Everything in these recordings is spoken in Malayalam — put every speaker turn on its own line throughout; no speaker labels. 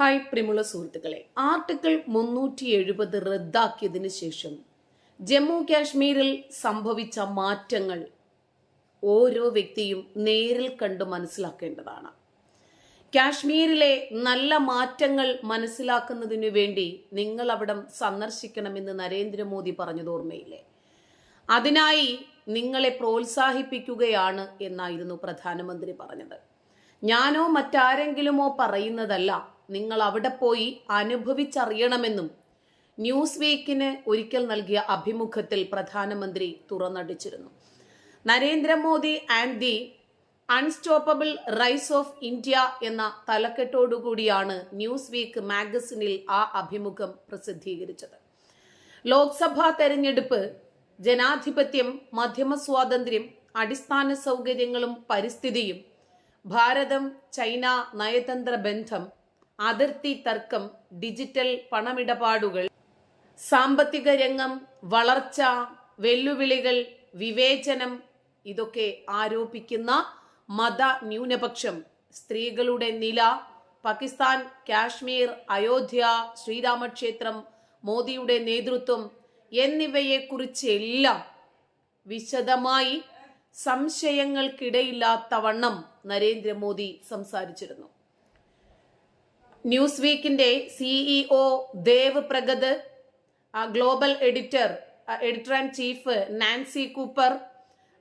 ഹായ് പ്രിമുള സുഹൃത്തുക്കളെ ആർട്ടിക്കിൾ മുന്നൂറ്റി എഴുപത് റദ്ദാക്കിയതിന് ശേഷം ജമ്മു കാശ്മീരിൽ സംഭവിച്ച മാറ്റങ്ങൾ ഓരോ വ്യക്തിയും നേരിൽ കണ്ട് മനസ്സിലാക്കേണ്ടതാണ്. കാശ്മീരിലെ നല്ല മാറ്റങ്ങൾ മനസ്സിലാക്കുന്നതിനു വേണ്ടി നിങ്ങൾ അവിടം സന്ദർശിക്കണമെന്ന് നരേന്ദ്രമോദി പറഞ്ഞത് ഓർമ്മയില്ലേ? അതിനായി നിങ്ങളെ പ്രോത്സാഹിപ്പിക്കുകയാണ് എന്നായിരുന്നു പ്രധാനമന്ത്രി പറഞ്ഞത്. ഞാനോ മറ്റാരെങ്കിലുമോ പറയുന്നതല്ല നിങ്ങൾ അവിടെ പോയി അനുഭവിച്ചറിയണമെന്നും ന്യൂസ് വീക്കിന് ഒരിക്കൽ നൽകിയ അഭിമുഖത്തിൽ പ്രധാനമന്ത്രി തുറന്നടിച്ചിരുന്നു. Narendra Modi and the unstoppable rise of India എന്ന തലക്കെട്ടോടുകൂടിയാണ് ന്യൂസ് വീക്ക് മാഗസിനിൽ ആ അഭിമുഖം പ്രസിദ്ധീകരിച്ചത്. ലോക്സഭാ തെരഞ്ഞെടുപ്പ് ജനാധിപത്യം മാധ്യമ സ്വാതന്ത്ര്യം അടിസ്ഥാന സൗകര്യങ്ങളും പരിസ്ഥിതിയും ഭാരതം ചൈന നയതന്ത്ര ബന്ധം അതിർത്തി തർക്കം ഡിജിറ്റൽ പണമിടപാടുകൾ സാമ്പത്തിക രംഗം വളർച്ച വെല്ലുവിളികൾ വിവേചനം ഇതൊക്കെ ആരോപിക്കുന്ന മത ന്യൂനപക്ഷം. സ്ത്രീകളുടെ നില പാകിസ്ഥാൻ കാശ്മീർ അയോധ്യ ശ്രീരാമക്ഷേത്രം മോദിയുടെ നേതൃത്വം എന്നിവയെക്കുറിച്ചെല്ലാം വിശദമായി സംശയങ്ങൾക്കിടയില്ലാത്ത വണ്ണം നരേന്ദ്രമോദി സംസാരിച്ചിരുന്നു. News വീക്കിന്റെ CEO Dev Pragad global editor editor and chief Nancy Cooper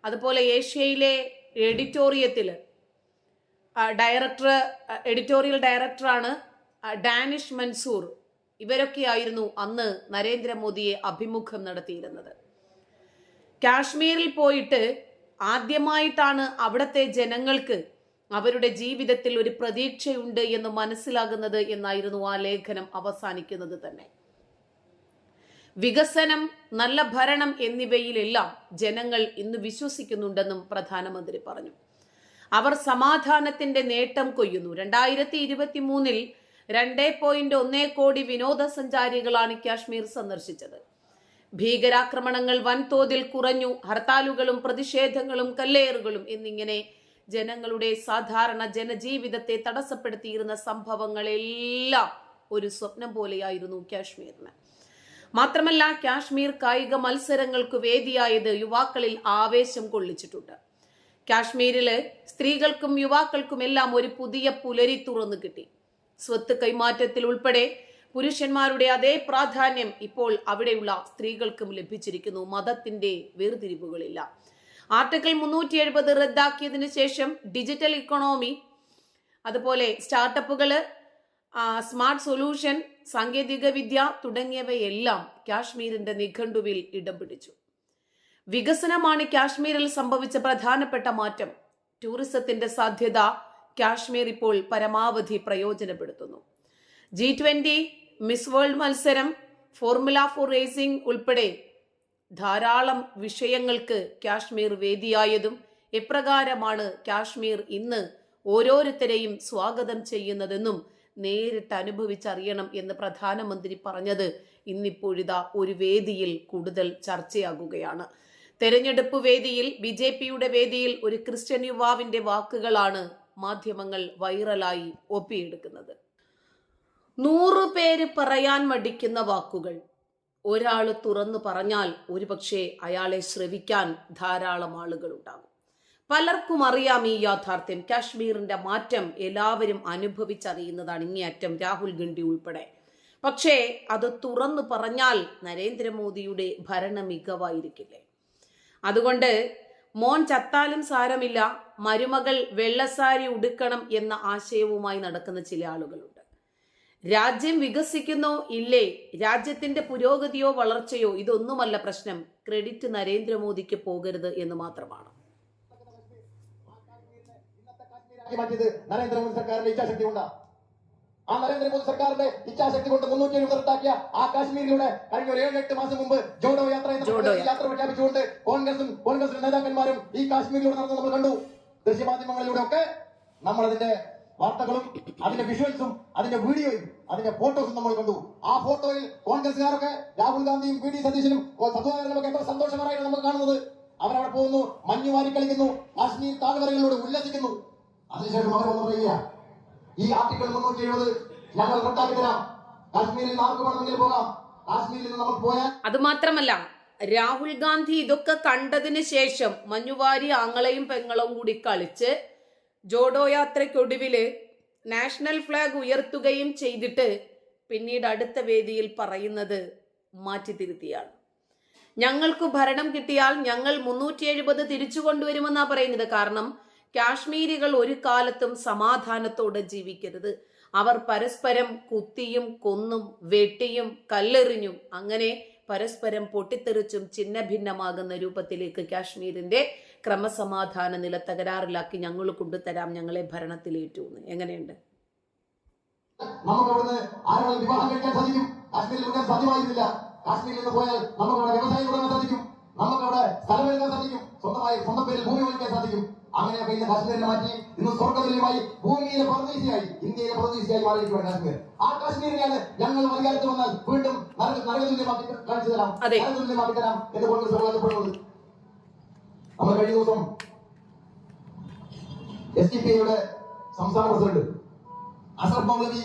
അതുപോലെ ഏഷ്യയിലെ എഡിറ്റോറിയത്തിൽ ഡയറക്ടർ എഡിറ്റോറിയൽ ഡയറക്ടറാണ് ഡാനിഷ് മൻസൂർ ഇവരൊക്കെയായിരുന്നു അന്ന് നരേന്ദ്രമോദിയെ അഭിമുഖം നടത്തിയിരുന്നത്. കാശ്മീരിൽ പോയിട്ട് ആദ്യമായിട്ടാണ് അവിടുത്തെ ജനങ്ങൾക്ക് അവരുടെ ജീവിതത്തിൽ ഒരു പ്രതീക്ഷയുണ്ട് എന്ന് മനസ്സിലാകുന്നത് എന്നായിരുന്നു ആ ലേഖനം അവസാനിക്കുന്നത് തന്നെ. വികസനം നല്ല ഭരണം എന്നിവയിലെല്ലാം ജനങ്ങൾ ഇന്ന് വിശ്വസിക്കുന്നുണ്ടെന്നും പ്രധാനമന്ത്രി പറഞ്ഞു. അവർ സമാധാനത്തിന്റെ നേട്ടം കൊയ്യുന്നു. രണ്ടായിരത്തി ഇരുപത്തി മൂന്നിൽ രണ്ടേ പോയിന്റ് ഒന്നേ കോടി വിനോദസഞ്ചാരികളാണ് കാശ്മീർ സന്ദർശിച്ചത്. ഭീകരാക്രമണങ്ങൾ വൻതോതിൽ കുറഞ്ഞു. ഹർത്താലുകളും പ്രതിഷേധങ്ങളും കല്ലേറുകളും എന്നിങ്ങനെ ജനങ്ങളുടെ സാധാരണ ജനജീവിതത്തെ തടസ്സപ്പെടുത്തിയിരുന്ന സംഭവങ്ങളെല്ലാം ഒരു സ്വപ്നം പോലെയായിരുന്നു കാശ്മീരിന്. മാത്രമല്ല കാശ്മീർ കായിക മത്സരങ്ങൾക്ക് വേദിയായത് യുവാക്കളിൽ ആവേശം കൊള്ളിച്ചിട്ടുണ്ട്. കാശ്മീരിൽ സ്ത്രീകൾക്കും യുവാക്കൾക്കും എല്ലാം ഒരു പുതിയ പുലരി തുറന്നു കിട്ടി. സ്വത്ത് കൈമാറ്റത്തിൽ ഉൾപ്പെടെ പുരുഷന്മാരുടെ അതേ പ്രാധാന്യം ഇപ്പോൾ അവിടെയുള്ള സ്ത്രീകൾക്കും ലഭിച്ചിരിക്കുന്നു. മതത്തിന്റെ വേർതിരിവുകളില്ല. ആർട്ടിക്കിൾ മുന്നൂറ്റി എഴുപത് റദ്ദാക്കിയതിന് ശേഷം ഡിജിറ്റൽ ഇക്കണോമി അതുപോലെ സ്റ്റാർട്ടപ്പുകൾ സ്മാർട്ട് സൊല്യൂഷൻ സാങ്കേതിക വിദ്യ തുടങ്ങിയവയെല്ലാം കാശ്മീരിന്റെ നിഘണ്ടുവിൽ ഇടം പിടിച്ചു. വികസനമാണ് കാശ്മീരിൽ സംഭവിച്ച പ്രധാനപ്പെട്ട മാറ്റം. ടൂറിസത്തിന്റെ സാധ്യത കാശ്മീർ ഇപ്പോൾ പരമാവധി പ്രയോജനപ്പെടുത്തുന്നു. ജി ട്വന്റി മിസ് വേൾഡ് മത്സരം ഫോർമുല ഫോർ റേസിംഗ് ഉൾപ്പെടെ ധാരാളം വിഷയങ്ങൾക്ക് കാശ്മീർ വേദിയായതും എപ്രകാരമാണ് കാശ്മീർ ഇന്ന് ഓരോരുത്തരെയും സ്വാഗതം ചെയ്യുന്നതെന്നും നേരിട്ട് അനുഭവിച്ചറിയണം എന്ന് പ്രധാനമന്ത്രി പറഞ്ഞത് ഇന്നിപ്പോഴിതാ ഒരു വേദിയിൽ കൂടുതൽ ചർച്ചയാകുകയാണ്. തെരഞ്ഞെടുപ്പ് വേദിയിൽ ബി ജെ പിയുടെ വേദിയിൽ ഒരു ക്രിസ്ത്യൻ യുവാവിന്റെ വാക്കുകളാണ് മാധ്യമങ്ങൾ വൈറലായി ഒപ്പിയെടുക്കുന്നത്. നൂറു പേര് പറയാൻ മടിക്കുന്ന വാക്കുകൾ. ഒരാൾ തുറന്നു പറഞ്ഞാൽ ഒരുപക്ഷെ അയാളെ ശ്രവിക്കാൻ ധാരാളം ആളുകൾ ഉണ്ടാകും. പലർക്കും അറിയാം ഈ യാഥാർത്ഥ്യം. കാശ്മീരിന്റെ മാറ്റം എല്ലാവരും അനുഭവിച്ചറിയുന്നതാണ് ഇങ്ങേയറ്റം രാഹുൽ ഗാന്ധി ഉൾപ്പെടെ. പക്ഷേ അത് തുറന്നു പറഞ്ഞാൽ നരേന്ദ്രമോദിയുടെ ഭരണ മികവായിരിക്കില്ലേ? അതുകൊണ്ട് മോൻ ചത്താലും സാരമില്ല മരുമകൾ വെള്ളസാരി ഉടുക്കണം എന്ന ആശയവുമായി നടക്കുന്ന ചില ആളുകളുണ്ട്. രാജ്യം വികസിക്കുന്നോ ഇല്ലേ? രാജ്യത്തിന്റെ പുരോഗതിയോ വളർച്ചയോ? ഇതൊന്നുമല്ല പ്രശ്നം. ക്രെഡിറ്റ് നരേന്ദ്രമോദിക്ക് പോകരുത് എന്ന് മാത്രമാണ്.
മാറ്റിയത് നരേന്ദ്രമോദി സർക്കാരിന്റെ ഇച്ഛാശക്തി കൊണ്ടാ ആ നരേന്ദ്രമോദി സർക്കാരിന്റെ ഇച്ഛാശക്തി കൊണ്ട് മുന്നൂറ്റി എഴുപത് റദ്ദാക്കിയ ആ കാശ്മീരിലൂടെ കഴിഞ്ഞ ഒരു ഏഴ് എട്ട് മാസം മുമ്പ് ജോഡോ യാത്ര
ജോഡോ യാത്ര.
യാത്ര പ്രഖ്യാപിച്ചുകൊണ്ട് കോൺഗ്രസും കോൺഗ്രസിന്റെ നേതാക്കന്മാരും ഈ കാശ്മീരിലൂടെ നടന്ന് നമ്മൾ കണ്ടു. ദൃശ്യമാധ്യമങ്ങളിലൂടെ ഒക്കെ നമ്മൾ അതിന്റെ വാർത്തകളും അതിന്റെ വിഷ്വൽസും അതിന്റെ വീഡിയോയും അതിന്റെ ഫോട്ടോസും നമ്മൾ കണ്ടു. ആ ഫോട്ടോയിൽ കോൺഗ്രസുകാരൊക്കെ രാഹുൽ ഗാന്ധിയും പി ഡി സതീശനും ഒക്കെ എത്ര സന്തോഷകരമായിട്ട് നമ്മൾ കാണുന്നത്. അവരവിടെ പോകുന്നു മഞ്ഞു വാരി കളിക്കുന്നു കാശ്മീർ താഴ്വരകളിലൂടെ ഉല്ലസിക്കുന്നു. അതിനുശേഷം അവർ ഒന്നും പറയുക ഈ ആർട്ടിക്കിൾ മുന്നൂറ്റി എഴുപത് ഞങ്ങൾ റദ്ദാക്കി കാശ്മീരിൽ ആർക്ക് വേണമെങ്കിൽ പോകാം. കാശ്മീരിൽ നമ്മൾ പോയാൽ
അത് മാത്രമല്ല രാഹുൽ ഗാന്ധി ഇതൊക്കെ കണ്ടതിന് ശേഷം മഞ്ഞുവാരി ആങ്ങളെയും പെങ്ങളും കൂടി കളിച്ച് ജോഡോ യാത്രയ്ക്കൊടുവിൽ നാഷണൽ ഫ്ലാഗ് ഉയർത്തുകയും ചെയ്തിട്ട് പിന്നീട് അടുത്ത വേദിയിൽ പറയുന്നത് മാറ്റി തിരുത്തിയാണ്. ഞങ്ങൾക്ക് ഭരണം കിട്ടിയാൽ ഞങ്ങൾ മുന്നൂറ്റി എഴുപത് തിരിച്ചു കൊണ്ടുവരുമെന്നാണ് പറയുന്നത്. കാരണം കാശ്മീരികൾ ഒരു കാലത്തും സമാധാനത്തോടെ ജീവിക്കരുത്. അവർ പരസ്പരം കുത്തിയും കൊന്നും വെട്ടിയും കല്ലെറിഞ്ഞും അങ്ങനെ പരസ്പരം പൊട്ടിത്തെറിച്ചും ചിന്ന ഭിന്നമാകുന്ന രൂപത്തിലേക്ക് കാശ്മീരിന്റെ ക്രമസമാധാന നില തകരാറിലാക്കി ഞങ്ങൾ കൊണ്ടുതരാം ഞങ്ങളെ ഭരണത്തിലേറ്റു എന്ന്. എങ്ങനെയുണ്ട്?
നമുക്ക് അവിടുന്ന് ആരെങ്കിലും വിവാഹം കഴിക്കാൻ സാധിക്കും? കാശ്മീരിൽ എടുക്കാൻ സാധ്യമായിരുന്നില്ല. കാശ്മീരിൽ നിന്ന് പോയാൽ നമുക്ക് അവിടെ വ്യവസായം തുടങ്ങാൻ സാധിക്കും. നമുക്ക് അവിടെ സ്ഥലം എടുക്കാൻ സാധിക്കും. സ്വന്തമായി സ്വന്തം പേരിൽ ഭൂമി മേടിക്കാൻ സാധിക്കും. അങ്ങനെയൊക്കെ ഇന്ന് കാശ്മീരിനെ മാറ്റി ഇന്ന് സ്വർഗതുല്യമായി ഭൂമിയിലെ പ്രദേശിയായി ഇന്ത്യയിലെ പ്രദേശിയായി മാറിയിരിക്കുകയാണ് കാശ്മീർ. ആ കാശ്മീരിനെയാണ് ഞങ്ങൾ അധികാരത്തിൽ വന്നാൽ വീണ്ടും നരക നരകതുല്യമാക്കി കാണിച്ചു തരാം.
അതെ.
നരകതുല്യമാക്കി തരാം എന്ന് കോൺഗ്രസ് അവകാശപ്പെടുന്നത് നമ്മൾ കഴിഞ്ഞ ദിവസം എസ് ഡി പി ഐയുടെ സംസ്ഥാന പ്രസിഡന്റ് അസഫ് മൗലവി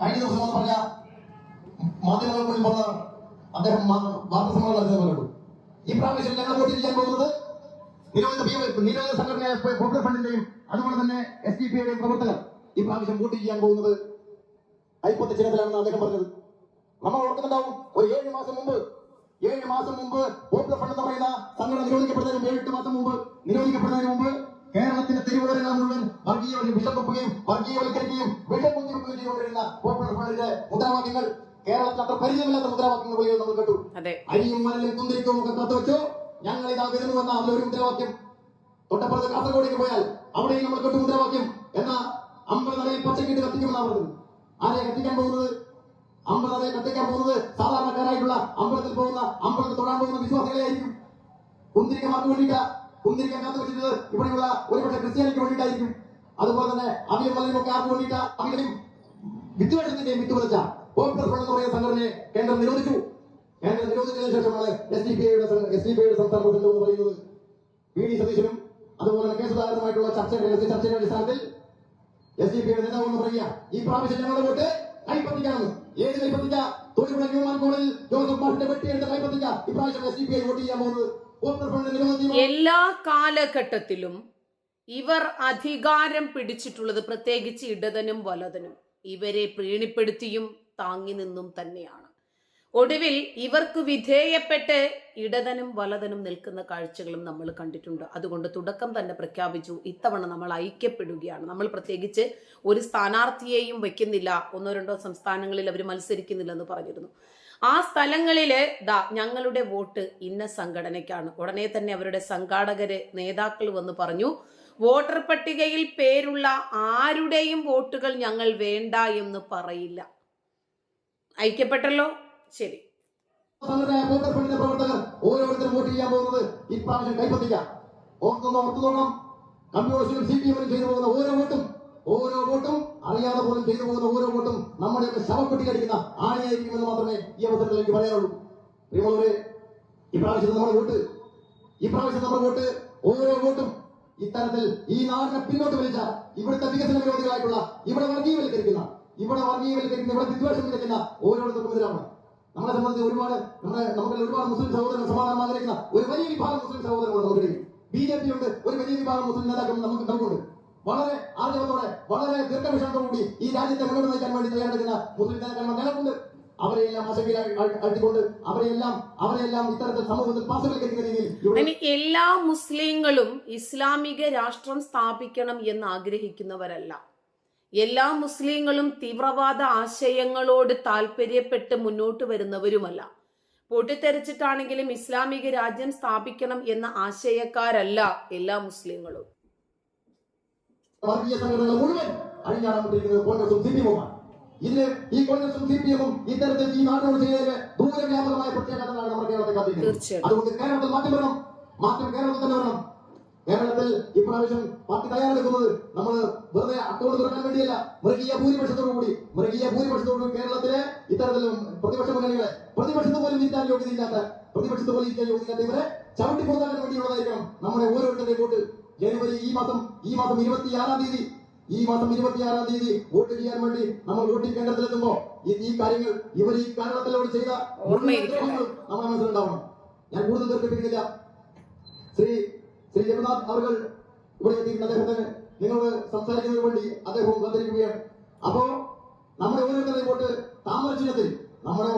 കഴിഞ്ഞ ദിവസം വന്ന് പറഞ്ഞ മാധ്യമങ്ങൾക്ക് മുന്നിൽ പറഞ്ഞ അദ്ദേഹം വാർത്താസമ്മേളനം വാർത്താ സമ്മേളനം നടത്തിയത് കണ്ടു. ഈ പ്രാവശ്യം ഞങ്ങൾ വോട്ട് ചെയ്യാൻ പോകുന്നത് ഭീമ- നിരോധിത സംഘടനയായ പോപ്പുലർ ഫണ്ടിന്റെയും അതുപോലെ തന്നെ എസ് ഡി പി ഐയുടെയും പ്രവർത്തകർ ഈ പ്രാവശ്യം വോട്ട് ചെയ്യാൻ പോകുന്നത്. അയ്പത്തി ചിഹ്നത്തിലാണെന്ന് അദ്ദേഹം പറഞ്ഞത്. നമ്മൾ ഓർക്കുന്നുണ്ടാവും ഒരു ഏഴ് മാസം മുമ്പ് ഏഴ് മാസം മുമ്പ് പോപ്പുലർ ഫണ്ട് എന്ന് പറയുന്ന സംഘടന നിരോധിക്കപ്പെടുന്നതിന് മുമ്പ് ഏഴെട്ട് മാസം മുമ്പ് നിരോധിക്കപ്പെടുന്നതിന് മുമ്പ് കേരളത്തിന്റെ തെരുവോരങ്ങൾ മുഴുവൻ വർഗീയ വിഷപ്പൊക്കുകയും വർഗീയവൽക്കരിക്കുകയും വിഷം കുത്തിവെക്കുകയും ചെയ്തുകൊണ്ടിരുന്ന പോപ്പുലർ ഫണ്ടിന്റെ മുദ്രാവാക്യങ്ങൾ കേരളത്തിൽ അത്ര പരിചയമില്ലാത്ത മുദ്രാവാക്യങ്ങൾ പോലും നമ്മൾ കേട്ടു. അരിയും മണലും കുന്തിരിക്കവും ഒക്കെ കത്ത് വെച്ചു? ഞങ്ങൾ ഇതാ വരുന്നു എന്ന അതിലൊരു മുദ്രാവാക്യം. തൊട്ടപ്പുറത്ത് കാസർഗോഡേക്ക് പോയാൽ അവിടെയും നമ്മൾ കേട്ടു മുദ്രാവാക്യം. എന്നാ നിലയിൽ പച്ചക്കിട്ട് കത്തിക്കുമെന്നാണ് പറഞ്ഞത്. ആരെ കത്തിക്കാൻ പോകുന്നത്? അമ്പലനടയിൽ കത്തിക്കാൻ പോകുന്നത് സാധാരണക്കാരായിട്ടുള്ള അമ്പലത്തിൽ പോകുന്ന അമ്പലത്തിൽ തൊഴാൻ പോകുന്ന വിശ്വാസികളെയായിരിക്കും. കുന്തിരിക്കമാർക്ക് വേണ്ടിയിട്ടാ കുന്തിരിക്കാൻ കാത്തു വെച്ചിട്ട് ഇവിടെയുള്ള ഒരുപക്ഷെ ക്രിസ്ത്യാനിക്ക് വേണ്ടിയിട്ടായിരിക്കും. അതുപോലെ തന്നെ അവിലും മലയും ഒക്കെ ആർക്ക് വേണ്ടിയിട്ടാ? അവിലും വിദ്വേഷത്തിന്റെയും വിട്ടുവച്ച പോപ്പുലർ പറയുന്ന സംഘടനയെ കേന്ദ്രം നിരോധിച്ചു. കേന്ദ്രം നിരോധിച്ചതിനു ശേഷമാണ് എസ് ഡി പി ഐയുടെ എസ് ഡി പി ഐയുടെ സംസ്ഥാന പറയുന്നത് വി ഡി സതീശനും അതുപോലെ തന്നെ കെ ചർച്ചയുടെ ചർച്ചയുടെ അടിസ്ഥാനത്തിൽ എസ് ഡി പി ഐയുടെ നേതാവ് എന്ന് പറയുക. ഈ പ്രാവശ്യം ഞങ്ങളുടെ വോട്ട് കൈപ്പത്തിക്കാണെന്ന് ഏത് കൈപ്പത്തിക്ക? തൊഴിലുള്ള ന്യൂമാൻ കോളേജിൽ ജോസഫ് മാഷിന്റെ വെട്ടിയെടുത്ത കൈപ്പത്തിക്ക. ഇപ്രാവശ്യം S D P I vote ചെയ്യാൻ പോകുന്നത്.
എല്ലാ കാലഘട്ടത്തിലും ഇവർ അധികാരം പിടിച്ചിട്ടുള്ളത് പ്രത്യേകിച്ച് ഇടതനും വലതനും ഇവരെ പ്രീണിപ്പെടുത്തിയും താങ്ങി നിന്നും തന്നെയാണ്. ഒടുവിൽ ഇവർക്ക് വിധേയപ്പെട്ട് ഇടതനും വലതനും നിൽക്കുന്ന കാഴ്ചകളും നമ്മൾ കണ്ടിട്ടുണ്ട്. അതുകൊണ്ട് തുടക്കം തന്നെ പ്രഖ്യാപിച്ചു. ഇത്തവണ നമ്മൾ ഐക്യപ്പെടുകയാണ്. നമ്മൾ പ്രത്യേകിച്ച് ഒരു സ്ഥാനാർത്ഥിയെയും വെക്കുന്നില്ല ഒന്നോ രണ്ടോ സംസ്ഥാനങ്ങളിൽ അവർ മത്സരിക്കുന്നില്ലെന്ന് പറഞ്ഞിരുന്നു. ആ സ്ഥലങ്ങളിൽ ദാ ഞങ്ങളുടെ വോട്ട് ഇന്ന സംഘടനയ്ക്കാണ്. ഉടനെ തന്നെ അവരുടെ സംഘാടകര് നേതാക്കൾ വന്ന് പറഞ്ഞു വോട്ടർ പട്ടികയിൽ പേരുള്ള ആരുടെയും വോട്ടുകൾ ഞങ്ങൾ വേണ്ട എന്ന് പറയില്ല. ഐക്യപ്പെട്ടല്ലോ? ശരി.
പ്രവർത്തകർ ഓരോരുത്തരും വോട്ട് ചെയ്യാൻ പോകുന്നത് ഇപ്രാവശ്യം കൈപ്പത്തിക്കാം. ഓർത്തൊന്ന് ഓർത്തു നോക്കണം കമ്മ്യൂണിസ്റ്റിനും സി പി എമ്മിനും ചെയ്തു പോകുന്ന ഓരോ വോട്ടും ഓരോ വോട്ടും അറിയാതെ പോലും ചെയ്തു പോകുന്ന ഓരോ വോട്ടും നമ്മുടെയൊക്കെ ശവപ്പെട്ടിക്കടിക്കുന്ന ആണിയായിരിക്കുമെന്ന് മാത്രമേ ഈ അവസരത്തിൽ എനിക്ക് പറയാനുള്ളൂ ഇപ്രാവശ്യത്തെ നമ്മുടെ വോട്ട് ഇപ്രാവശ്യം നമ്മുടെ വോട്ട് ഓരോ വോട്ടും ഇത്തരത്തിൽ ഈ നാടിനെ പിന്നോട്ട് വലിച്ച ഇവിടുത്തെ വികസന വിരോധികളായിട്ടുള്ള ഇവിടെ വർഗീയവൽക്കരിക്കുന്ന ഇവിടെ വർഗീയവൽക്കരിക്കുന്ന ഇവിടെ വിദ്വേഷം വിളിക്കുന്ന ഓരോരുത്തർക്കും എതിരാണ്. നമ്മളെ സംബന്ധിച്ച് ഒരുപാട് നമ്മുടെ നമുക്ക് ഒരുപാട് മുസ്ലിം സഹോദരങ്ങൾ സമാധാനം ആഗ്രഹിക്കുന്ന ഒരു വലിയ വിഭാഗം മുസ്ലിം സഹോദരങ്ങൾ നമുക്കിടയിൽ ബി ജെ പി ഉണ്ട് ഒരു വലിയ വിഭാഗം മുസ്ലിം നേതാക്കൾ നമുക്ക് നമുക്കുണ്ട്. വളരെ ആർജവത്തോടെ വളരെ ദീർഘവിഷയത്തോടുകൂടി ഈ രാജ്യത്തെ മുന്നോട്ട് നയിക്കാൻ വേണ്ടി തയ്യാറെടുക്കുന്ന മുസ്ലിം നേതാക്കന്മാർ നിലക്കുണ്ട്. അവരെയെല്ലാം അവരെല്ലാം സമൂഹത്തിൽ രീതിയിൽ
എല്ലാ മുസ്ലിങ്ങളും ഇസ്ലാമിക രാഷ്ട്രം സ്ഥാപിക്കണം എന്ന് ആഗ്രഹിക്കുന്നവരല്ല. എല്ലാ മുസ്ലിങ്ങളും തീവ്രവാദ ആശയങ്ങളോട് താല്പര്യപ്പെട്ട് മുന്നോട്ട് വരുന്നവരുമല്ല. പൊട്ടിത്തെറിച്ചിട്ടാണെങ്കിലും ഇസ്ലാമിക രാജ്യം സ്ഥാപിക്കണം എന്ന ആശയക്കാരല്ല എല്ലാ മുസ്ലിങ്ങളും.
വർഗീയ സംഘടനകൾ മുഴുവൻ അഴിഞ്ഞാടപ്പെട്ടിരിക്കുന്നത് കോൺഗ്രസും സി പി എമ്മുമാണ് ഇതിന് ഈ കോൺഗ്രസും സി പി എമ്മും ഇത്തരത്തിൽ ഈ നാടിനോട് ചെയ്തതിന് ദൂരവ്യാപകമായ പ്രത്യാഘാതങ്ങളാണ് നമ്മുടെ കേരളത്തെ കാത്തിരിക്കുന്നത്. അതുകൊണ്ട് കേരളത്തിൽ മാറ്റം വരണം. മാറ്റം കേരളത്തിൽ തന്നെ വരണം. കേരളത്തിൽ ഇപ്രാവശ്യം പാർട്ടി തയ്യാറെടുക്കുന്നത് നമ്മൾ വെറുതെ അക്കൗണ്ട് തുറക്കാൻ വേണ്ടിയല്ല. മൃഗീയ ഭൂരിപക്ഷത്തോടു കൂടി മൃഗീയ ഭൂരിപക്ഷത്തോടു കൂടി കേരളത്തിലെ ഇത്തരത്തിൽ പ്രതിപക്ഷ മുന്നണികളെ പ്രതിപക്ഷത്ത് പോലും ഇരിക്കാൻ യോഗ്യതയില്ലാത്ത പ്രതിപക്ഷത്ത് പോലും ഇരിക്കാൻ യോഗ്യതയില്ലാത്ത ഇവരെ ചവിട്ടി പുറത്താക്കാൻ വേണ്ടിയുള്ളതായിരിക്കണം നമ്മുടെ ഓരോരുത്തരുടെയും വോട്ട്. ജനുവരി ഈ മാസം ഈ മാസം ഇരുപത്തിയാറാം തീയതി ഈ മാസം ഇരുപത്തിയാറാം തീയതി വോട്ട് ചെയ്യാൻ വേണ്ടി നമ്മൾ വോട്ടിംഗ് കേന്ദ്രത്തിലെത്തുമ്പോ ഈ കാര്യങ്ങൾ ഇവർ ഈ കാരണത്തിലൂടെ ചെയ്ത. നമ്മുടെ മനസ്സിലുണ്ടാവണം. ഞാൻ കൂടുതൽ ശ്രീ ശ്രീ ജഗന്നാഥ് അവർ ഇവിടെ എത്തിയിട്ടുണ്ട്. അദ്ദേഹത്തിന് നിങ്ങളോട് സംസാരിക്കുന്നതിന് വേണ്ടി അദ്ദേഹവും വന്നിരിക്കുകയാണ്. അപ്പോ നമ്മുടെ ഓരോരുത്തരുടെയും വോട്ട് താമര ചിഹ്നത്തിൽ നമ്മുടെ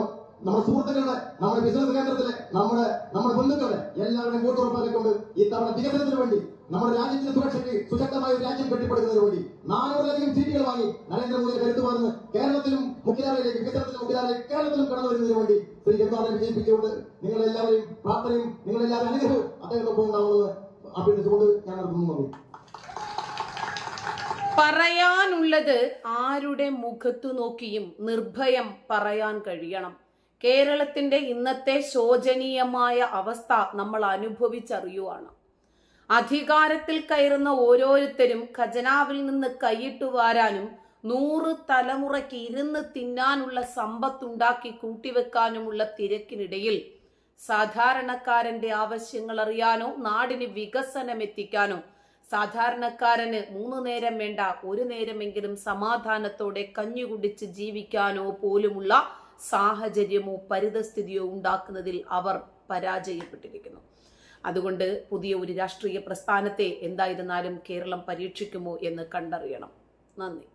നമ്മുടെ സുഹൃത്തുക്കളുടെ നമ്മുടെ ബിസിനസ് കേന്ദ്രത്തിലെ നമ്മുടെ നമ്മുടെ ബന്ധുക്കളുടെ എല്ലാവരുടെയും വോട്ട് ഉറപ്പാക്കിക്കൊണ്ട് ഈ തവണ വികസനത്തിന് വേണ്ടി നമ്മുടെ രാജ്യത്തിന്റെ സുരക്ഷയ്ക്ക് സുശക്തമായ ഒരു രാജ്യം കെട്ടിപ്പടുക്കുന്നതിന് വേണ്ടി നാനൂറിലധികം സീറ്റുകൾ വാങ്ങി നരേന്ദ്രമോദിയെ കരുത്തു പറഞ്ഞ് കേരളത്തിലും മുഖ്യധാരയിലേക്ക് വികസനത്തിലും മുഖ്യധാരയിലേക്ക് കേരളത്തിലും കടന്നു വരുന്നതിന് വേണ്ടി ശ്രീ ജഗന്നാഥനെ വിജയിപ്പിച്ചുകൊണ്ട് നിങ്ങളെല്ലാവരെയും പ്രാർത്ഥനയും നിങ്ങൾ എല്ലാവരും അനുഗ്രഹവും അദ്ദേഹത്തോടൊപ്പം ഉണ്ടാവുന്നത്
പറയാനുള്ളത് ആരുടെ മുഖത്തു നോക്കിയും നിർഭയം പറയാൻ കഴിയണം. കേരളത്തിന്റെ ഇന്നത്തെ ശോചനീയമായ അവസ്ഥ നമ്മൾ അനുഭവിച്ചറിയുവാണ്. അധികാരത്തിൽ കയറുന്ന ഓരോരുത്തരും ഖജനാവിൽ നിന്ന് കൈയിട്ട് വാരാനും നൂറ് തലമുറയ്ക്ക് ഇരുന്ന് തിന്നാനുള്ള സമ്പത്തുണ്ടാക്കി കൂട്ടിവെക്കാനുമുള്ള തിരക്കിനിടയിൽ സാധാരണക്കാരന്റെ ആവശ്യങ്ങൾ അറിയാനോ നാടിന് വികസനം എത്തിക്കാനോ. സാധാരണക്കാരന് മൂന്ന് നേരം വേണ്ട ഒരു നേരമെങ്കിലും സമാധാനത്തോടെ കഞ്ഞി കുടിച്ച് ജീവിക്കാനോ പോലുമുള്ള സാഹചര്യമോ പരിതസ്ഥിതിയോ ഉണ്ടാക്കുന്നതിൽ അവർ പരാജയപ്പെട്ടിരിക്കുന്നു. അതുകൊണ്ട് പുതിയ ഒരു രാഷ്ട്രീയ പ്രസ്ഥാനത്തെ എന്തായിരുന്നാലും കേരളം പരീക്ഷിക്കുമോ എന്ന് കണ്ടറിയണം. നന്ദി.